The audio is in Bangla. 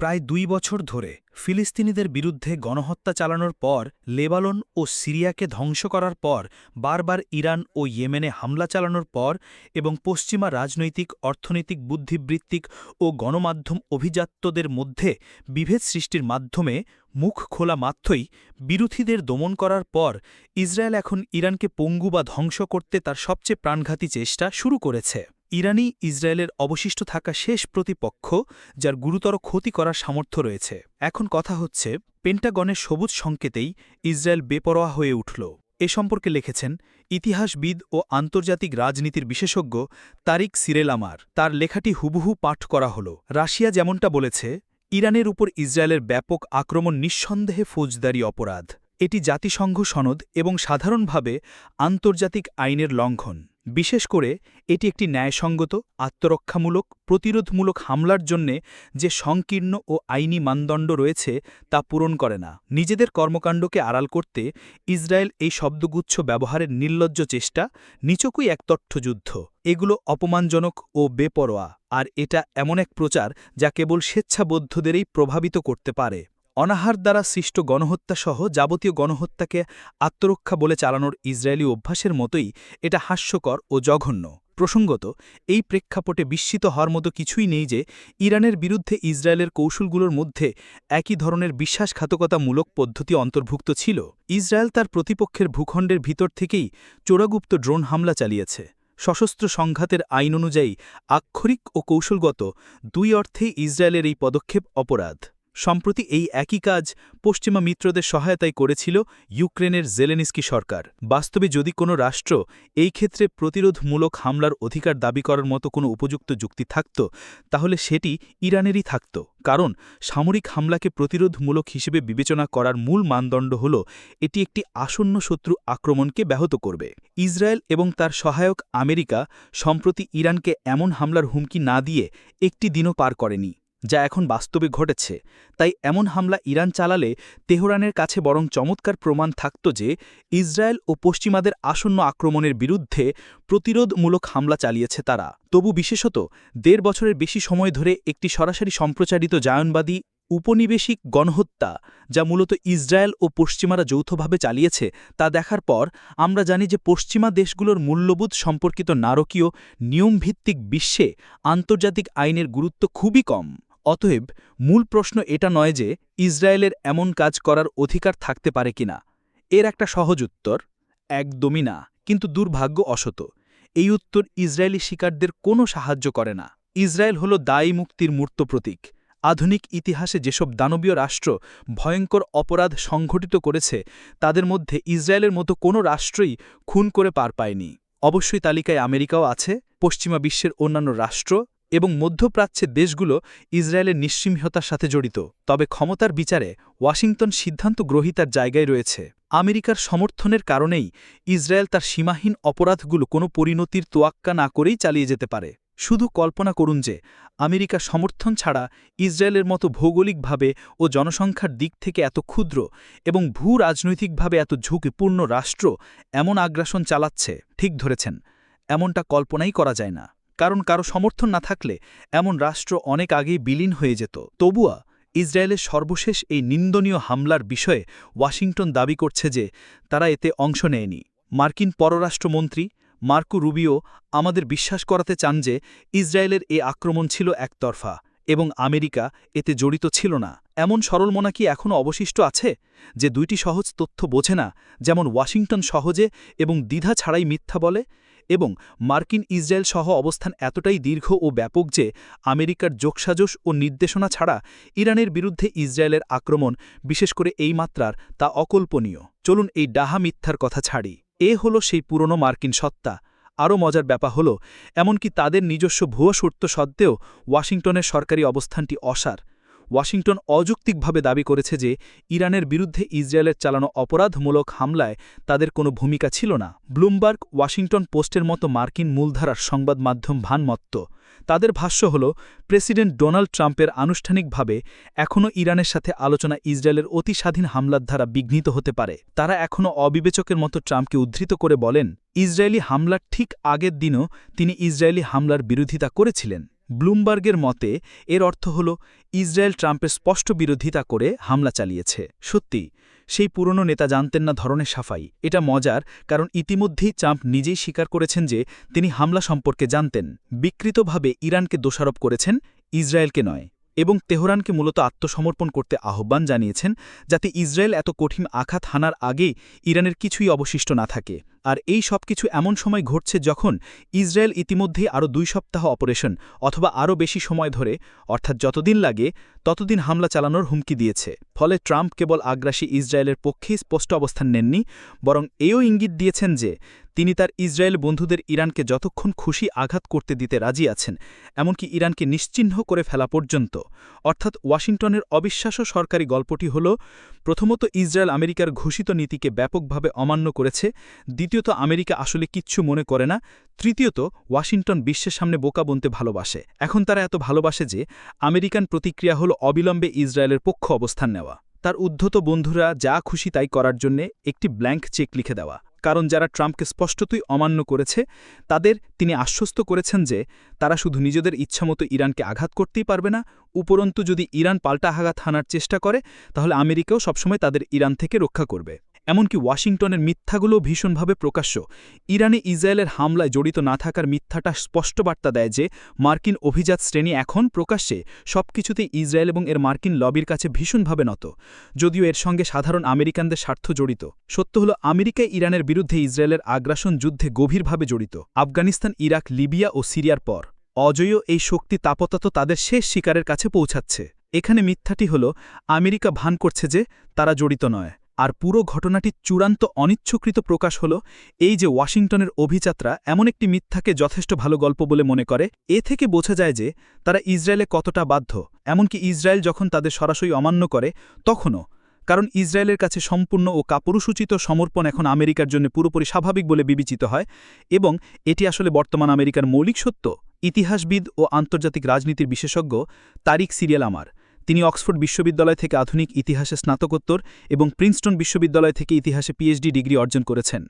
প্রায় দুই বছর ধরে ফিলিস্তিনিদের বিরুদ্ধে গণহত্যা চালানোর পর লেবালন ও সিরিয়াকে ধ্বংস করার পর বারবার ইরান ও ইয়েমেনে হামলা চালানোর পর এবং পশ্চিমা রাজনৈতিক, অর্থনৈতিক, বুদ্ধিবৃত্তিক ও গণমাধ্যম অভিজাত্যদের মধ্যে বিভেদ সৃষ্টির মাধ্যমে মুখ খোলা মাত্রই বিরোধীদের দমন করার পর ইসরায়েল এখন ইরানকে পঙ্গু বা ধ্বংস করতে তার সবচেয়ে প্রাণঘাতী চেষ্টা শুরু করেছে। ইরানই ইসরায়েলের অবশিষ্ট থাকা শেষ প্রতিপক্ষ, যার গুরুতর ক্ষতি করার সামর্থ্য রয়েছে। এখন কথা হচ্ছে, পেন্টাগনের সবুজ সংকেতেই ইসরায়েল বেপরোয়া হয়ে উঠল। এ সম্পর্কে লিখেছেন, ইতিহাসবিদ ও আন্তর্জাতিক রাজনীতির বিশেষজ্ঞ তারিক সিরেলামার তার লেখাটি হুবহু পাঠ করা হল। রাশিয়া যেমনটা বলেছে, ইরানের উপর ইসরায়েলের ব্যাপক আক্রমণ নিঃসন্দেহে ফৌজদারি অপরাধ। এটি জাতিসংঘ সনদ এবং সাধারণভাবে আন্তর্জাতিক আইনের লঙ্ঘন। বিশেষ করে এটি একটি ন্যায়সঙ্গত, আত্মরক্ষামূলক, প্রতিরোধমূলক হামলার জন্যে যে সংকীর্ণ ও আইনি মানদণ্ড রয়েছে তা পূরণ করে না। নিজেদের কর্মকাণ্ডকে আড়াল করতে ইসরায়েল এই শব্দগুচ্ছ ব্যবহারের নির্লজ্জ চেষ্টা, নিচকুই এক তথ্যযুদ্ধ এগুলো অপমানজনক ও বেপরোয়া, আর এটা এমন এক প্রচার যা কেবল স্বেচ্ছাবদ্ধদেরই প্রভাবিত করতে পারে। অনাহার দ্বারা সৃষ্ট গণহত্যাসহ যাবতীয় গণহত্যাকে আত্মরক্ষা বলে চালানোর ইসরায়েলি অভ্যাসের মতোই এটা হাস্যকর ও জঘন্য। প্রসঙ্গত, এই প্রেক্ষাপটে বিস্মিত হওয়ার মতো কিছুই নেই যে ইরানের বিরুদ্ধে ইসরায়েলের কৌশলগুলোর মধ্যে একই ধরনের বিশ্বাসঘাতকতামূলক পদ্ধতি অন্তর্ভুক্ত ছিল। ইসরায়েল তার প্রতিপক্ষের ভূখণ্ডের ভিতর থেকেই চোরাগুপ্ত ড্রোন হামলা চালিয়েছে। সশস্ত্র সংঘাতের আইন অনুযায়ী আক্ষরিক ও কৌশলগত দুই অর্থেই ইসরায়েলের এই পদক্ষেপ অপরাধ। সম্প্রতি এই একই কাজ পশ্চিমা মিত্রদের সহায়তায় করেছিল ইউক্রেনের জেলেনিস্কি সরকার। বাস্তবে যদি কোনো রাষ্ট্র এই ক্ষেত্রে প্রতিরোধমূলক হামলার অধিকার দাবি করার মতো কোনো উপযুক্ত যুক্তি থাকত, তাহলে সেটি ইরানেরই থাকত। কারণ সামরিক হামলাকে প্রতিরোধমূলক হিসেবে বিবেচনা করার মূল মানদণ্ড হল, এটি একটি আসন্ন শত্রু আক্রমণকে ব্যাহত করবে। ইসরায়েল এবং তার সহায়ক আমেরিকা সম্প্রতি ইরানকে এমন হামলার হুমকি না দিয়ে একটি দিনও পার করেনি। যা এখন বাস্তবে ঘটেছে। তাই এমন হামলা ইরান চালালে তেহরানের কাছে বরং চমৎকার প্রমাণ থাকত যে ইসরায়েল ও পশ্চিমাদের আসন্ন আক্রমণের বিরুদ্ধে প্রতিরোধমূলক হামলা চালিয়েছে তারা। তবু বিশেষত দেড় বছরের বেশি সময় ধরে একটি সরাসরি সম্প্রচারিত জায়নবাদী উপনিবেশিক গণহত্যা, যা মূলত ইসরায়েল ও পশ্চিমারা যৌথভাবে চালিয়েছে, তা দেখার পর আমরা জানি যে পশ্চিমা দেশগুলোর মূল্যবোধ সম্পর্কিত নারকীয় নিয়মভিত্তিক বিশ্বে আন্তর্জাতিক আইনের গুরুত্ব খুবই কম। অতএব মূল প্রশ্ন এটা নয় যে ইসরায়েলের এমন কাজ করার অধিকার থাকতে পারে কিনা। এর একটা সহজ উত্তর, একদমই না, কিন্তু দুর্ভাগ্য অসত। এই উত্তর ইসরায়েলি শিকারদের কোনো সাহায্য করে না। ইসরায়েল হল দায়ী মুক্তির মূর্ত প্রতীক। আধুনিক ইতিহাসে যেসব দানবীয় রাষ্ট্র ভয়ঙ্কর অপরাধ সংঘটিত করেছে, তাদের মধ্যে ইসরায়েলের মতো কোনো রাষ্ট্রই খুন করে পার পায়নি। অবশ্যই তালিকায় আমেরিকাও আছে, পশ্চিমা বিশ্বের অন্যান্য রাষ্ট্র এবং মধ্যপ্রাচ্যের দেশগুলো ইসরায়েলের নিঃসিংহতার সাথে জড়িত। তবে ক্ষমতার বিচারে ওয়াশিংটন সিদ্ধান্ত গ্রহীতার জায়গায় রয়েছে। আমেরিকার সমর্থনের কারণেই ইসরায়েল তার সীমাহীন অপরাধগুলো কোনো পরিণতির তোয়াক্কা না করেই চালিয়ে যেতে পারে। শুধু কল্পনা করুন যে, আমেরিকা সমর্থন ছাড়া ইসরায়েলের মতো ভৌগোলিকভাবে ও জনসংখ্যার দিক থেকে এত ক্ষুদ্র এবং ভূ রাজনৈতিকভাবে এত ঝুঁকিপূর্ণ রাষ্ট্র এমন আগ্রাসন চালাচ্ছে, ঠিক ধরেছেন, এমনটা কল্পনাই করা যায় না। কারণ কারও সমর্থন না থাকলে এমন রাষ্ট্র অনেক আগেই বিলীন হয়ে যেত। তবুয়া ইসরায়েলের সর্বশেষ এই নিন্দনীয় হামলার বিষয়ে ওয়াশিংটন দাবি করছে যে তারা এতে অংশ নেয়নি। মার্কিন পররাষ্ট্রমন্ত্রী মার্কু রুবিও আমাদের বিশ্বাস করাতে চান যে ইসরায়েলের এ আক্রমণ ছিল একতরফা এবং আমেরিকা এতে জড়িত ছিল না। এমন সরলমনা কি এখনও অবশিষ্ট আছে? যে দুইটি সহজ তথ্য বোঝে না, যেমন ওয়াশিংটন সহজে এবং দ্বিধা ছাড়াই মিথ্যা বলে এবং মার্কিন ইসরায়েল সহ অবস্থান এতটাই দীর্ঘ ও ব্যাপক যে আমেরিকার যোগসাজশ ও নির্দেশনা ছাড়া ইরানের বিরুদ্ধে ইসরায়েলের আক্রমণ, বিশেষ করে এই মাত্রার, তা অকল্পনীয়। চলুন এই ডাহা মিথ্যার কথা ছাড়ি। এ হল সেই পুরনো মার্কিন সত্তা। আরও মজার ব্যাপার হল, এমনকি তাদের নিজস্ব ভুয়ো সত্য সত্ত্বেও ওয়াশিংটনের সরকারি অবস্থানটি অসার। ওয়াশিংটন অযৌক্তিকভাবে দাবি করেছে যে ইরানের বিরুদ্ধে ইসরায়েলের চালানো অপরাধমূলক হামলায় তাদের কোনো ভূমিকা ছিল না। ব্লুমবার্গ, ওয়াশিংটন পোস্টের মতো মার্কিন মূলধারার সংবাদ মাধ্যম ভানমত্ত। তাদের ভাষ্য হল, প্রেসিডেন্ট ডোনাল্ড ট্রাম্পের আনুষ্ঠানিকভাবে এখনও ইরানের সাথে আলোচনা ইসরায়েলের অতি স্বাধীন হামলার দ্বারা বিঘ্নিত হতে পারে। তারা এখনও অবিবেচকের মতো ট্রাম্পকে উদ্ধৃত করে বলেন, ইসরায়েলি হামলার ঠিক আগের দিনও তিনি ইসরায়েলি হামলার বিরোধিতা করেছিলেন। ব্লুমবার্গের মতে, এর অর্থ হল, ইসরায়েল ট্রাম্পের স্পষ্ট বিরোধিতা করে হামলা চালিয়েছে। সত্যি, সেই পুরনো নেতা জানতেন না ধরনের সাফাই। এটা মজার, কারণ ইতিমধ্যেই ট্রাম্প নিজেই স্বীকার করেছেন যে, তিনি হামলা সম্পর্কে জানতেন। বিকৃতভাবে ইরানকে দোষারোপ করেছেন, ইসরায়েলকে নয়। এবং তেহরানকে মূলত আত্মসমর্পণ করতে আহ্বান জানিয়েছেন যাতে ইসরায়েল এত কঠিন আঘাত হানার আগেই ইরানের কিছুই অবশিষ্ট না থাকে। আর এই সব কিছু এমন সময় ঘটছে যখন ইসরায়েল ইতিমধ্যেই আরও দুই সপ্তাহ অপারেশন অথবা আরও বেশি সময় ধরে, অর্থাৎ যতদিন লাগে, ততদিন হামলা চালানোর হুমকি দিয়েছে। ফলে ট্রাম্প কেবল আগ্রাসী ইসরায়েলের পক্ষেই স্পষ্ট অবস্থান নেননি, বরং এও ইঙ্গিত দিয়েছেন যে তিনি তার ইসরায়েল বন্ধুদের ইরানকে যতক্ষণ খুশি আঘাত করতে দিতে রাজি আছেন, এমনকি ইরানকে নিশ্চিহ্ন করে ফেলা পর্যন্ত। অর্থাৎ ওয়াশিংটনের অবিশ্বাস্য সরকারি গল্পটি হল, প্রথমত ইসরায়েল আমেরিকার ঘোষিত নীতিকে ব্যাপকভাবে অমান্য করেছে, দ্বিতীয়ত আমেরিকা আসলে কিচ্ছু মনে করে না, তৃতীয়ত ওয়াশিংটন বিশ্বের সামনে বোকা বনতে ভালোবাসে। এখন তারা এত ভালোবাসে যে আমেরিকান প্রতিক্রিয়া হল অবিলম্বে ইসরায়েলের পক্ষ অবস্থান নেওয়া। তার উদ্ধত বন্ধুরা যা খুশি তাই করার জন্যে একটি ব্ল্যাঙ্ক চেক লিখে দেওয়া। কারণ যারা ট্রাম্পকে স্পষ্টতই অমান্য করেছে, তাদের তিনি আশ্বস্ত করেছেন যে তারা শুধু নিজেদের ইচ্ছামতো ইরানকে আঘাত করতেই পারবে না, উপরন্তু যদি ইরান পাল্টা আঘাত হানার চেষ্টা করে, তাহলে আমেরিকাও সবসময় তাদের ইরান থেকে রক্ষা করবে। এমনকি ওয়াশিংটনের মিথ্যাগুলোও ভীষণভাবে প্রকাশ্য। ইরানে ইসরায়েলের হামলায় জড়িত না থাকার মিথ্যাটা স্পষ্ট বার্তা দেয় যে, মার্কিন অভিজাত শ্রেণি এখন প্রকাশ্যে সবকিছুতেই ইসরায়েল এবং এর মার্কিন লবির কাছে ভীষণভাবে নত। যদিও এর সঙ্গে সাধারণ আমেরিকানদের স্বার্থ জড়িত। সত্য হল আমেরিকায় ইরানের বিরুদ্ধে ইসরায়েলের আগ্রাসন যুদ্ধে গভীরভাবে জড়িত। আফগানিস্তান, ইরাক, লিবিয়া ও সিরিয়ার পর। অজয় এই শক্তি তাপতত তাদের শেষ শিকারের কাছে পৌঁছাচ্ছে। এখানে মিথ্যাটি হল, আমেরিকা ভান করছে যে, তারা জড়িত নয়। আর পুরো ঘটনাটি চূড়ান্ত অনিচ্ছকৃত প্রকাশ হল এই যে ওয়াশিংটনের অভিযাত্রা এমন একটি মিথ্যাকে যথেষ্ট ভালো গল্প বলে মনে করে, এ থেকে বোঝা যায় যে তারা ইসরায়েলে কতটা বাধ্য, এমনকি ইসরায়েল যখন তাদের সরাসরি অমান্য করে তখনও, কারণ ইসরায়েলের কাছে সম্পূর্ণ ও কাপুরুসূচিত সমর্পণ এখন আমেরিকার জন্য পুরোপুরি স্বাভাবিক বলে বিবেচিত হয় এবং এটি আসলে বর্তমান আমেরিকার মৌলিক সত্য। ইতিহাসবিদ ও আন্তর্জাতিক রাজনীতির বিশেষজ্ঞ তারিক সিরিয়াল আমার। তিনি অক্সফোর্ড বিশ্ববিদ্যালয় থেকে আধুনিক ইতিহাসে স্নাতকোত্তর এবং প্রিন্সটন বিশ্ববিদ্যালয় থেকে ইতিহাসে পিএইচডি ডিগ্রি অর্জন করেছেন।